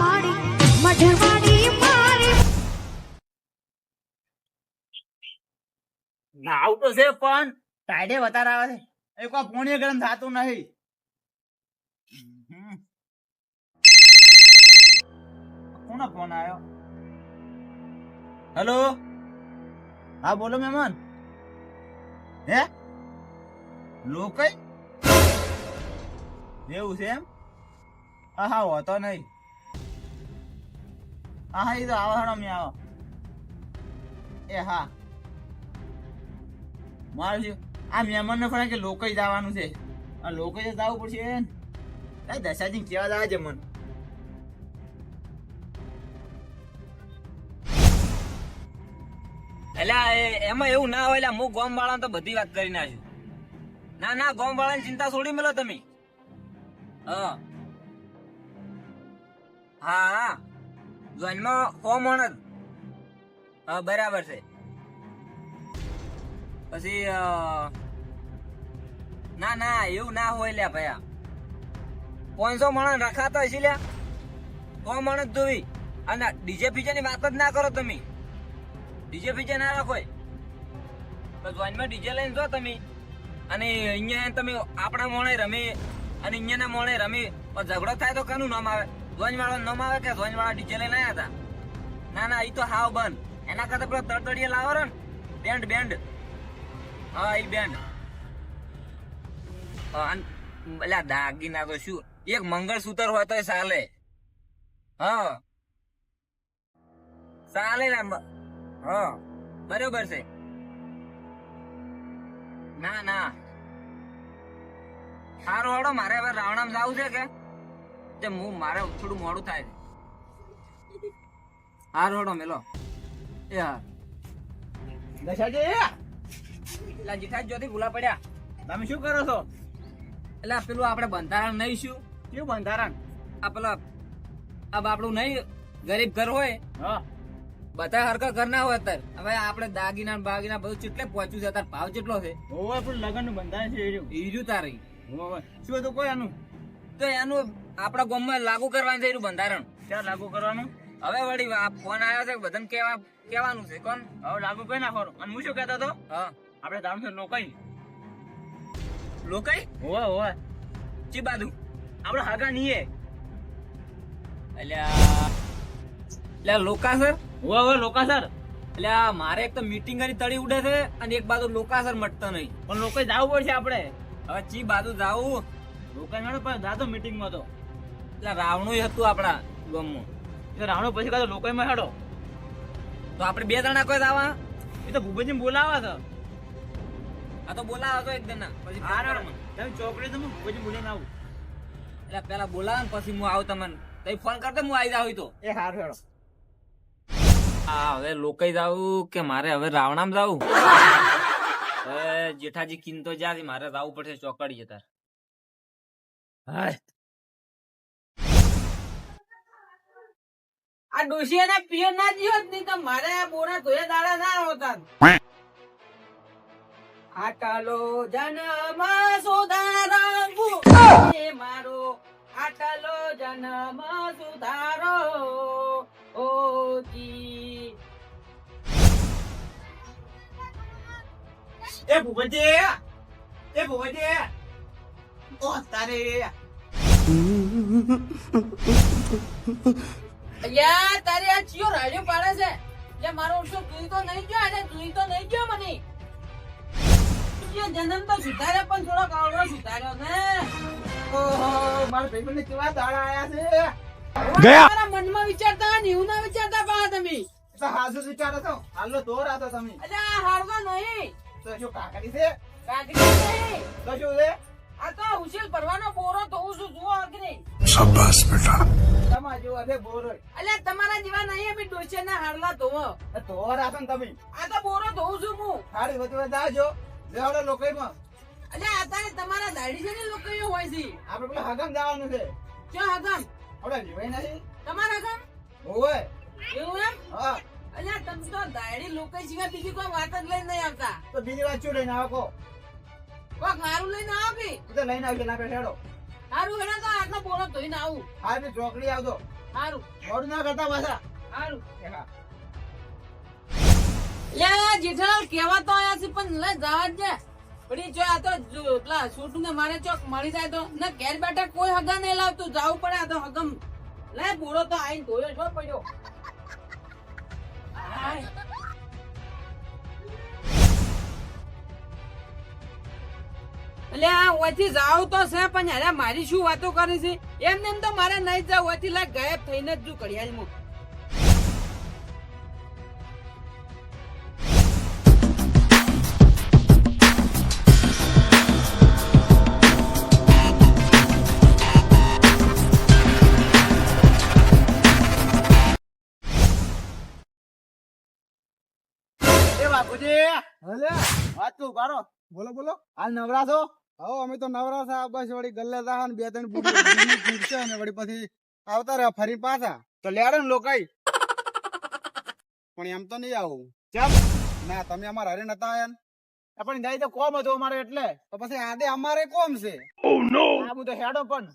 મારી. નાવ તો છે, પણ ટાઈડે વધારે આવે છે. એ કોઈ પોણી ગરમ થતું નહીં. કોનો ફોન આવ્યો? હેલો હા, બોલો મહેમાન. હે? લોકઈ એવું છે એમ? હા હા હોતો નહીં. હા હા એ તો આવો હેડો એ, હા. મારું છે આ મહેમાન ને કે લોકો છે. આ લોકો પડશે ને. કઈ દશાજી છે મન. એટલે એમાં એવું ના હોય એટલે હું ગોમ વાળા તો બધી વાત કરી નાખ્યું ના ના ગોમ વાળાની ચિંતા છોડી મેલો તમે. હા. હા, જન્મ હોમ જ. હા, બરાબર છે. પછી ના ના, એવું ના હોય લ્યા ભયા. પાંચસો માણસ રખાતો હશે લ્યા. સો માણસ જોવી. અને ડીજે ફીજે ની વાત જ ના કરો તમે. ડીજે ફીજે ના રાખો તો જોઈનમાં ડીજે લઈને જો તમે. અને અહીંયા તમે આપણા મોણે રમી, અને અહીંયાના મોણે રમી, પણ ઝઘડો થાય તો કાનું નામ આવે? જોઈન વાળો નામ આવે કે જોઈન વાળા ડીજે લઈને આવ્યા હતા? ના ના એ તો હાવ બંધ. એના કરતા પેલો તડતડીએ લાવો ને. Band band. હા એ બેન્ડ. એટલે દાગીના તો શું? એક મંગળસૂત્ર હોય તો ચાલે. હા. ચાલે ને હા. બરોબર છે. ના ના. સારું હડો મારે હવે રાવણામ જવું છે કે? તે હું મારે થોડું મોડું થાય છે. સારું હડો મેલો. એ હા દશાજી! એટલે જીઠા જ્યોતિ ભૂલા પડ્યા. તમે શું કરો છો? એટલે પેલું આપણે બંધારણ નહીં શું કયું બંધારણ? આ પેલા આ આપણું નહીં ગરીબ ઘર હોય. હા. બધા હરકત ઘર ના હોય અત્યારે. હવે આપણે દાગીના બાગીના બધું ચેટલે પહોંચ્યું છે? અત્યારે ભાવ કેટલો છે? ઓવે પણ લગનનું બંધારણ છે રહ્યું. તારી. શું હતું કોઈ આનું? તો એનું આપણા ગામમાં લાગુ કરવાનું છે એનું બંધારણ. ક્યાં લાગુ કરવાનું? હવે વળી આ ફોન આવ્યો છે બધાને કેવા કેવાનું છે કોણ? હવે લાગુ કઈ નાખો અને હું શું કહેતો હતો? હા. આપણે દામ છે લોકાઈ. લોકાઈ? હોવે હોવે. ચી બાજુ? આપણે હાગા નીએ. અલ્યા. લોકા લોકાસર હોવે હોવે લોકા સર. એટલે મારે એક તો મીટિંગ કરી તળી ઉડે છે અને એક બાજુ લોકાસર મટતો નહીં. પણ લોકો જવું પડશે આપણે. હવે ચી બાજુ જાવું? લોકો મેળો પણ દાદો મીટિંગમાં તો. એટલે રાવણું હતું આપણા ગામમાં. એટલે રાવણો પછી કાતો લોકો માં હેડો. તો આપણે બે જણા કોઈ આવા એ તો ભૂપતજી બોલાવા તો આ તો બોલાવા તો એક જણા પછી. તમે ચોકડી તો હું ભૂપતજી બોલીને આવું. એટલે પેલા બોલાવે ને પછી હું આવું તમને. તઈ ફોન કરતો હું આવી જાવ તો. એ હાર હેડો. હા હવે લોકઈ જાવું કે મારે હવે રાવણામ જાવું? હવે જેઠાજી કિંતો જ્યાંથી મારે જાવું પડશે ચોકડી જતા હાય. આ ડોશી એના પિયર ના જ નહીં તો મારે આ બોરા ધોયા દાડા ના હોતા. આટાલો જન્મ સુધારો. એ મારો આટાલો જન્મ સુધારો. ઓ જી. એ ભૂપતિ એ ભૂપતજી. ઓ તારે અલ્યા તારે આ ચિયો રાડ્યો પાડે છે. એટલે મારો શું તું તો નહીં ગયો અને તું તો નહીં ગયો મને. જન્મ તો સુધાર્યો પણ થોડો કાવડો સુધાર્યો ને. ઓહો મારા ભાઈબંધને કેવા દાડા આયા છે? તમારા મનમાં વિચારતા ને એવું ના વિચારતા પા તમે. તો હાજુ વિચારો છો. હાલો દોર આતો તમે. અલ્યા હારવા નહીં. તો જો કાકડી છે? કાકડી નહીં તો શું છે? આ તો ઉછેલ ભરવાનો બોરો તો હું શું જુઓ અગ્નિ? તમારા જેવો હશે બોર હોય અલ્યા તમારા જેવા નહીં અમે ડોસે ના હારલા ધોવો. એ દોર ને તમે. આ તો બોરો ધોઉં છું હું. સારી વચ્ચે જાજો લેવડો લોકોમાં અલ્યા અત્યારે તમારા દાઢી છે ને લોકો હોય છે. આપણે પેલા હગમ જવાનું છે. ક્યાં હગમ? આપણે જીવાય નથી તમારા હગમ? ઓવે એવું એમ? હા. અલ્યા તમે તો દાઢી લોકો સિવાય બીજી કોઈ વાત જ લઈને નહીં આવતા. તો બીજી વાત શું લઈને આવો કોક મારું લઈને આવો કે? એ તો લઈને આવજો ના હેડો. હારું હેડો તો આટલો બોલો ધોઈને આવું. હા ચોકડી આવજો. હારું. મોડું ના કરતા પાછા. હારું. લે જેઠાલાલ કેવા તો આયા છે પણ લે જવા જ પડી જો આ તો પેલા છોટુ ને મારે ચોક મળી જાય તો ને ઘેર બેઠા કોઈ હગા નહીં લાવતું જાવું પડે આ તો હગમ. લે બોલો તો આઈને ધોયો છો પડ્યો. આય. એટલે આ ઓથી જાવ તો છે પણ અરે મારી શું વાતો કરી છે? એમને એમ તો મારે નહીં જાવ ઓથી લાગ ગાયબ થઈને જ જો ઘડિયાળમાં. એ બાપુજી હલે? વાત તું કરો બોલો બોલો. હાલ નવરા છો? આવો અમે તો નવરા છે બસ વળી ગલ્લે ને બે ત્રણ ફૂટશે ને વળી પછી આવતા રહ્યા ફરી પાછા. તો લેડે ને લોકાઈ. પણ એમ તો નહીં આવું. કેમ ના તમે અમારા હરે નતા આવ્યા ને. પણ જાય તો કોમ હતો અમારે એટલે. તો પછી આદે અમારે કોમ છે. આ હું તો હેડો પણ.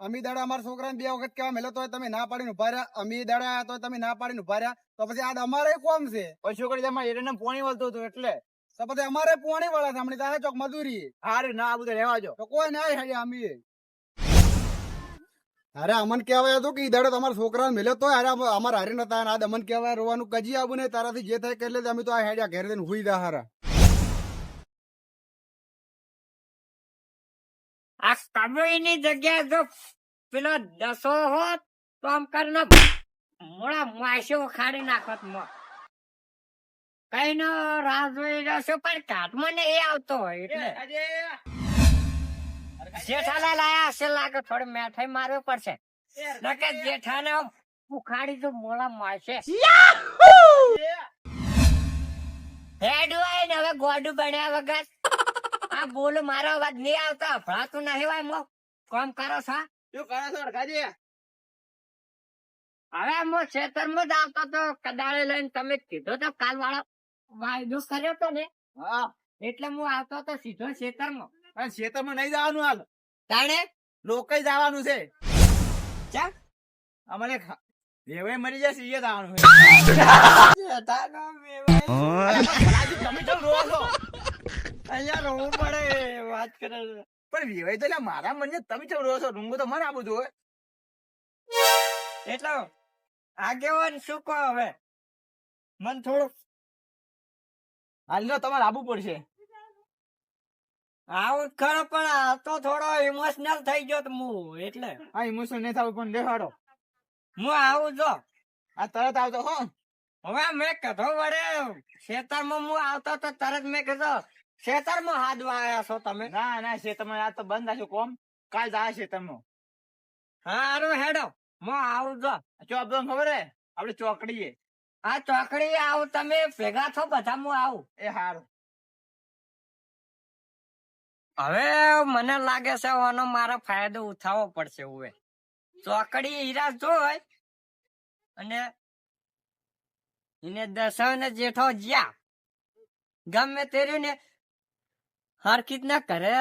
અમી દાડા અમારા છોકરાને બે વખત કેવા મેલો તોય તમે ના પાડીને ઊભા રહ્યા. અમી દાડા તો તમે ના પાડીને ઊભા રહ્યા. તો પછી આદ અમારે કોમ છે. પછી છોકરી તમારે એરને પોણી વળતું હતું એટલે. તો પછી અમારે પોણી વાળા સાંભળી તારે ચોક મજૂરી હારે ના આ બધું રહેવા જો તો કોઈ ના હેડ્યા અમે. અરે અમન કહેવાય હતું કે ઈદાડે તમારા છોકરા મેલ્યો તો અરે અમારે હારી નતા. આ અમન કહેવાય રોવાનું કજી આવું નહીં. તારાથી જે થાય કરી લે અમે તો આ હેડ્યા ઘેર દઈને હુઈ દા હારા. આ કબીની જગ્યા જો પેલો દસો હોત તો આમ કરીને મોડા માસો ખાડી નાખત મો. કઈ નો રાહ જોઈ રહ્યો છું પણ કાટમાં ને એ આવતો હોય એટલે. જેઠાલાલ આયા હશે લાગે થોડી મેઠાઈ મારવી પડશે. નકે જેઠાને ઉખાડી તો મોડા મારશે. હેડું ને હવે ગોડું બન્યા વગર. આ બોલ મારો અવાજ નહીં આવતો ભણાતું નહીં હોય મો. કોમ કરો છો? શું કરો છો અડકાજી હવે મો ખેતરમાં જ આવતો તો કદાળે લઈને તમે કીધો તો કાલ વાળો વાયદો કર્યો તો ને? હા. એટલે હું આવતો તો સીધો ખેતરમાં પણ ખેતરમાં નહીં જવાનું હાલ. તાણે? લોકો જવાનું છે. ચા? અમારે ખા- મરી જશે એ જવાનું અહીંયા રોવું પડે વાત કરે પણ વેવાય તો મારા મને તમે ચમ રહો છો રૂંગો તો મને આપું છું એટલે આગેવાન શું કહો હવે? મન થોડું હાલ લો તમારે આપવું પડશે. આવું ખરો પણ આ તો થોડો ઇમોશનલ થઈ ગયો હું એટલે. હા ઇમોશન નહીં થવું પણ દેખાડો. હું આવું જો આ તરત આવતો હો. હવે મેં કીધું વડે ખેતરમાં હું આવતો તો તરત મેં કીધો ખેતરમાં હાથ આવ્યા છો તમે? ના ના છે તમે આ તો બંધ હશે કોમ. કાલ જાય છે તમે હારું હેડો. હું આવું જો ચોપ તો ખબર હે? આપડે ચોકડીએ. આ ચોકડી આવ તમે ભેગા છો બધા હું આવું. એ હારું. હવે મને લાગે છે આનો મારો ફાયદો ઉઠાવવો પડશે હવે ચોકડી હીરા જોય અને એને દસો ને જેઠો જ્યાં. ગમે તેર્યું ને હરખીત ના ઘરે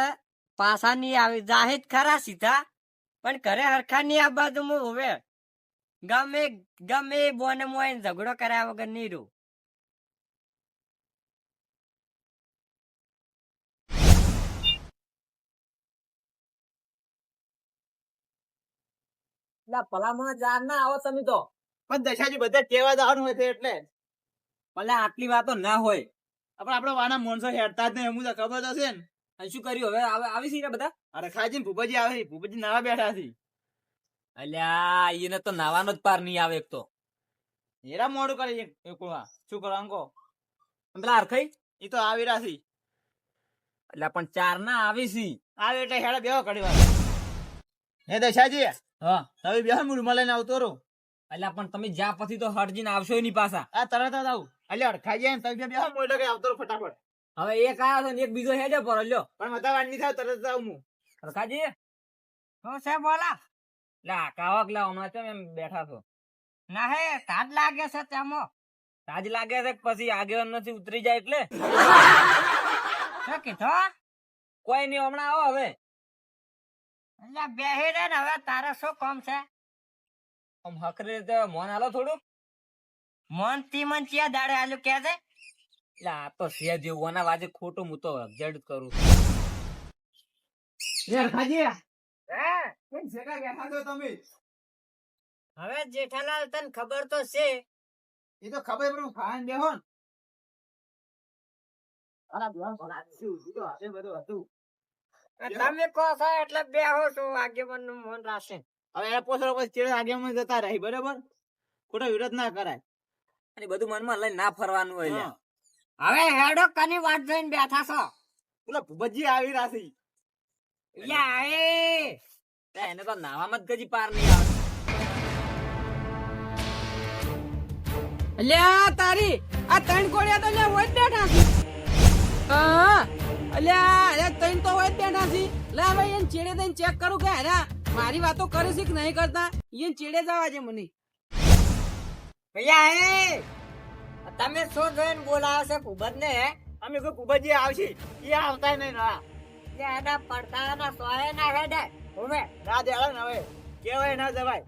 પાછા નહીં આવી. જાહેર ખરા સીધા પણ ઘરે હરખા નહીં આ બાજુ હું હવે ગમે ગમે એ બોને મોય ઝઘડો કર્યા વગર નહીં રહું. ભલામણ જાર ના આવો તમે તો. પણ દશાજી બધા કેવા જવાનું હોય છે એટલે. ભલે આટલી વાતો ના હોય આપણે આપડે વાના માણસો હેડતા જ નહીં એમ તો ખબર ને. શું કર્યું હવે? આવી છે ને બધા? અરે ખાજી ને આવે છે. ભૂપતજી નવા બેઠા છે. અલ્યા એને તો નાવાનો જ પાર નહીં આવે એક તો. હેરા મોડું કરે એક એકુણા શું કરો અંકો? પેલા હરખાઈ? એ તો આવી રહ્યા છે. એટલે પણ ચાર ના આવી છી. આવે એટલે હેડા બેહો ઘડી વાર હે દશાજી હા. તમે બેહો હું મળે ને આવતો રહો. એટલે પણ તમે જ્યાં પછી તો હરજીને આવશો નહીં પાછા. આ તરત જ આવું. એટલે અડખાઈ જાય ને તમે બેહો મોડે એટલે આવતો ફટાફટ. હવે એક આવ્યો છે ને એક બીજો હેડે પર લ્યો પણ મતા વાર નહીં થાય તરત જ આવું હું. હરખાજી હા સાહેબ બોલા એટલે કાવક લાવ હમણાં ચમ એમ બેઠા છો? ના હે તાજ લાગે છે તેમાં. તાજ લાગે છે પછી આગેવાન નથી ઉતરી જાય એટલે? શું કીધું? કોઈ નહીં હમણાં આવો હવે. એટલે બેહી રે ને હવે તારે શું કામ છે? આમ હકરી રીતે મોન આલો થોડું મોન તી મન ચિયા દાડે આલુ કે છે? એટલે આ તો સિયા જેવું ઓના વાજે ખોટું હું તો જડ કરું યાર ખાજી. હે? હવે જેઠાલાલ તને ખબર તો છે. એ તો ખબર પણ ખાન બેહો ને. અરે ભગવાન ભલા શું શું તો હશે હતું. તમે કહો છો એટલે બેહો છો આગેવાનનું મન રાખે. હવે એ પોસરો પછી ચેડે આગેમાં જતા રહી બરાબર? ખોટો વિરોધ ના કરાય. અને બધું મનમાં લઈને ના ફરવાનું હોય હવે હેડો કની વાત જોઈને બેઠા છો? પેલા ભૂપતજી આવી રાશી યા એ એને તો નાવામાં જ ગજી પાર નહીં આવે અલ્યા તારી આ ત્રણ કોડિયા તો લ્યા હોય બેઠા છે હા અલ્યા અરે ત્રણ તો હોય બેઠા છે લે હવે એને ચેડે થઈને ચેક કરું કે અરે મારી વાતો કરે છે કે નહીં કરતા એને ચેડે જવા છે મને ભૈયા એ તમે શું જોઈને બોલાવો છે કુબજ ને અમે કોઈ કુબજી આવશે એ આવતા નહીં ના લે એના પડતાના સોય ના હેડે હવે ના દેડો ને હવે. કેવાય ના જવાય.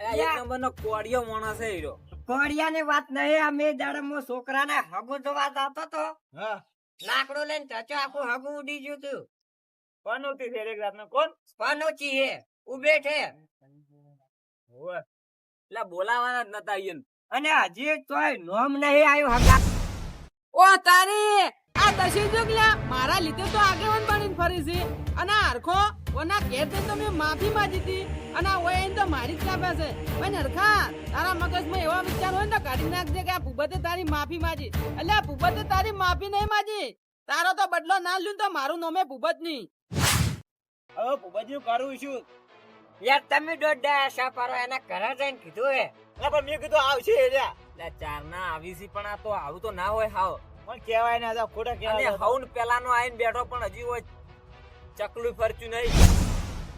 એક નંબરનો કોડિયો માણસ છે હીરો કોડિયાની વાત નહીં અમે દાડે મો છોકરાને હગું જોવા જતો તો. હા. લાકડું લઈને ટચો આખું હગું ઉડી ગયું તું. કોણ ઉઠી એક રાતનો. કોણ? કોનું ચીહે ઉભે છે એટલે બોલાવાના જ નતા અને હજી તોય નોમ નહીં આવ્યું હગા ઓ તારી! આ દશી જોગ લ્યા મારા લીધે તો આગેવાન બનીને ફરી છે. અને હરખો ઓના ઘેર જઈને તો મેં માફી માંગી હતી. અને ઓય એને તો મારી જ કાપે છે. પણ હરખા તારા મગજમાં એવા વિચાર હોય ને તો કાઢી નાખજે કે આ ભૂપતે તારી માફી માંગી. એટલે આ ભૂપતે તારી માફી નહીં માંગી. તારો તો બદલો ના લ્યું તો મારું નામે ભૂપત નહીં. હવે ભૂપતજી કરું છું. યાર તમે દોઢ આશા પારો એના ઘરે જઈને કીધું હે. એટલે પણ મેં કીધું આવશે એટલે ચાર ના આવી છે પણ આ તો આવું તો ના હોય હાવ. પણ કેવાય ને તો ખોટા અને કેવાય હવન પેલાનો આઈને બેઠો પણ હજી હોય ચકલું ફરચું નહીં.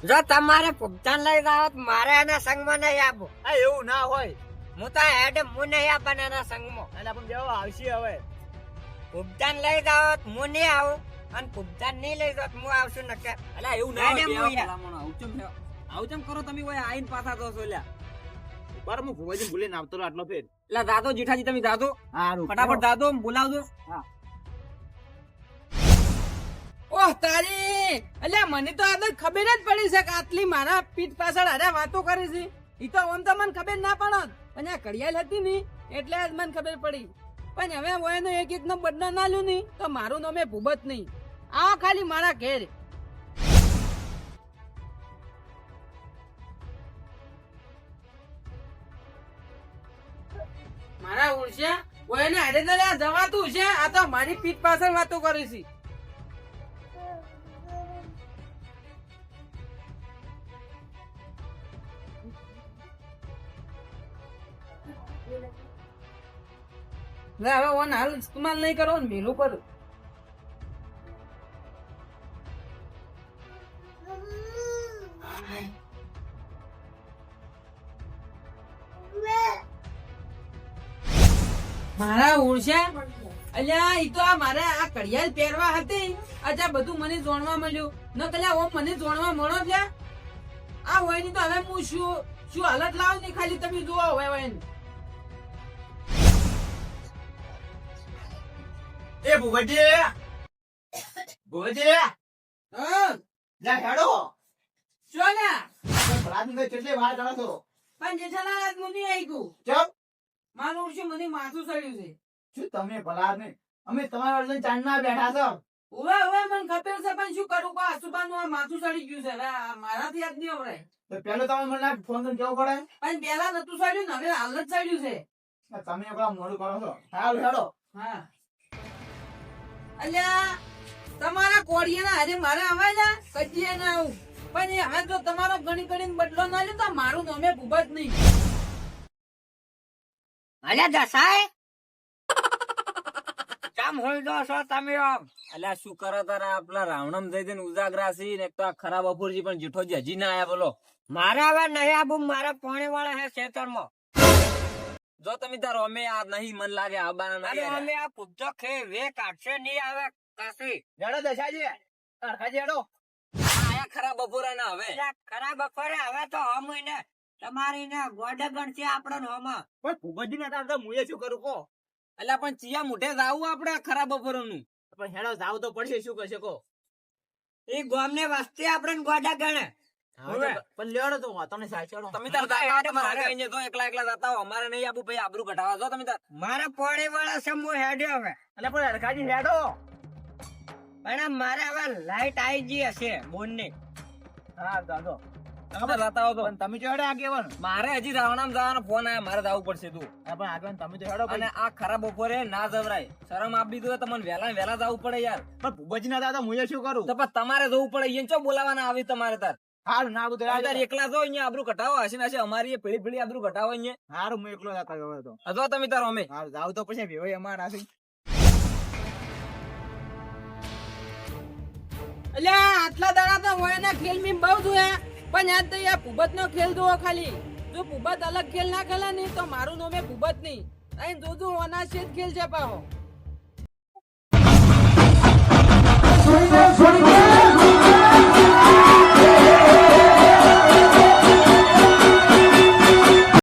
જો તમારે ભુગતાન લઈ જાઓ તો મારે એના સંગમાં નહીં આપો. આ એવું ના હોય. હું તો હેડ હું નહીં આપણ એના સંગમાં. એટલે પણ જેવો આવશે હવે. ભુગતાન લઈ જાઓ તો હું નહીં આવું. અને ભુગતાન નહીં લઈ જાવ તો હું આવશું નકે એટલે એવું ના હોય. આવું ચમ કરો તમે ઓય આઈને પાછા દોસો લ્યા બરાબર હું ભૂપતજી ભૂલીને આવતો આટલો ફેર. એટલે દાદો જેઠાજી તમે દાદો? હારું ફટાફટ દાદો બોલાવજો. ઓહ તારી! અલ્યા મને તો આ ખબર જ પડી છે કે આટલી મારા પીઠ પાછળ અરે વાતો કરી છે. ઈ તો આમ તો મને ખબર ના પડત. પણ આ કડિયાલ હતી ની એટલે જ મને ખબર પડી. પણ હવે એનો એક એક નો બદલો ના લ્યું ની તો મારું નામે ભૂબત નહીં. આવો ખાલી મારા ઘેર. મારા ઉડશે કોઈને હારે તો જવાતું છે. આ તો મારી પીઠ પાછળ વાતો કરી છે. હવે ઓન હાલ ઇસ્તેમાલ નહીં કરો ને મેલું કરું ઈ તો આ મારા આ કડિયાલ પહેરવા હતી. અચ્છા બધું મને જોણવા મળ્યું. ન કલ્યા ઓમ મને જોણવા મળો છે આ હોયની તો હવે હું શું શું હાલત લાવ ને ખાલી તમે જુઓ હવે હોય એ ભુવજી. ભુવજી. હા. જા હેડો. જો ને? ભલાદને કેટલી વાર કરો છો. પણ જેઠાલાલ આજ મને આવી ગયું. ચમ. મારું ઉડશે મને માથું સડ્યું છે? શું તમે ભલા ને અમે તમારા અર્જન ચાંદના બેઠા છો. ઉવે ઉવે મને ખબર છે પણ શું કરું? કો આસુબાનનું માથું સડી ગયું છે. હવે મારાથી યાદ નહીં અવરાય તો પેલો તમે મને ફોન કરીને કેવું પડે? પણ પેલા નતું સડ્યું ને હવે હાલ જ સડ્યું છે. તમે એકલા મોડું કરો છો. હાલ હેડો. હા. અલ્યા તમારા કોડિયાના હારે મારે આવાય ને કચીએ ના આવું. પણ એ હવે જો તમારો ગણી ગણીને બદલો ના લ્યો તો મારું નામે ભૂબત નહીં. અલ્યા દસાય કામ હોય દો છો તમે આમ. અલ્યા શું કરો તારા? પેલા રાવણમ જઈ દઈને ઉજાગરા છે ને તો આ ખરાબ અપુરજી પણ જેઠોજી હજી ના આયા બોલો. મારે હવે નહીં આબુ મારા પાણી વાળા હે ખેતરમાં. જો તમે તારો અમે આ નહીં મન લાગે આવવાના અને અરે અમે આ પૂજો ખે વે કાઢશે નહીં આવે કાસી જડો દશાજી. અરખાજી હેડો. આયા ખરાબ ખરા બપોરાના હવે ખરાબ ખરા બપોરે હવે તો હમ ને. તમારી ને ગોડે છે આપણો હમ. પણ ભૂગજી ના તાર તો મુએ શું કરું કો એટલે પણ ચિયા મોઢે જાવું આપણે ખરાબ ખરા પણ હેડો જાવ તો પડશે શું કહેશે કો એ ગામ ને વાસ્તે આપણે ગોડા ગણે. પણ લેડો તો તમને સાચડો તમે તાર હો, તમારે આગળ એકલા એકલા જતા હો અમારે નહીં આપું ભાઈ આબરૂ ઘટાવા જો તમે તાર. મારા પોડે વાળા સમો હેડે હવે. એટલે પણ હરખાજી હેડો પણ મારે હવે લાઈટ આવી ગઈ હશે બોનની હા દાદો તમે તાર હો તમે જો હેડો આગેવાન. મારે હજી રાવણામ જવાનો ફોન આવ્યો મારે જવું પડશે તું. પણ આગેવાન તમે તો હેડો અને આ ખરા બપોરે ના જવરાય. શરમ આપી દીધું તમને વહેલા ને જવું પડે યાર. પણ ભૂપતજી ના હતા તો શું કરું? તો પણ તમારે જવું પડે ચો બોલાવાના આવી તમારે તાર? હારું ના બધું એકલા જો અહીંયા આબરૂ ઘટાવો હશે ને હશે અમારી પેલી પેલી આબરૂ ઘટાવો અહીંયા. હારું હું એકલો હવે તો. તમે તારો અમે. હારું જાવ તો પછી વેવાઈ અમારા છે એટલે આટલા દાડા તો હોય ને ખેલ બહુ જોયા. પણ યાદ તો યાર ભૂબતનો ખેલ જોવો ખાલી. જો ભૂબત અલગ ખેલ ના ખેલે ને, તો મારું નામે ભૂબત નહીં. અહીં જોજો, અનાશિત ખેલ છે પાહો.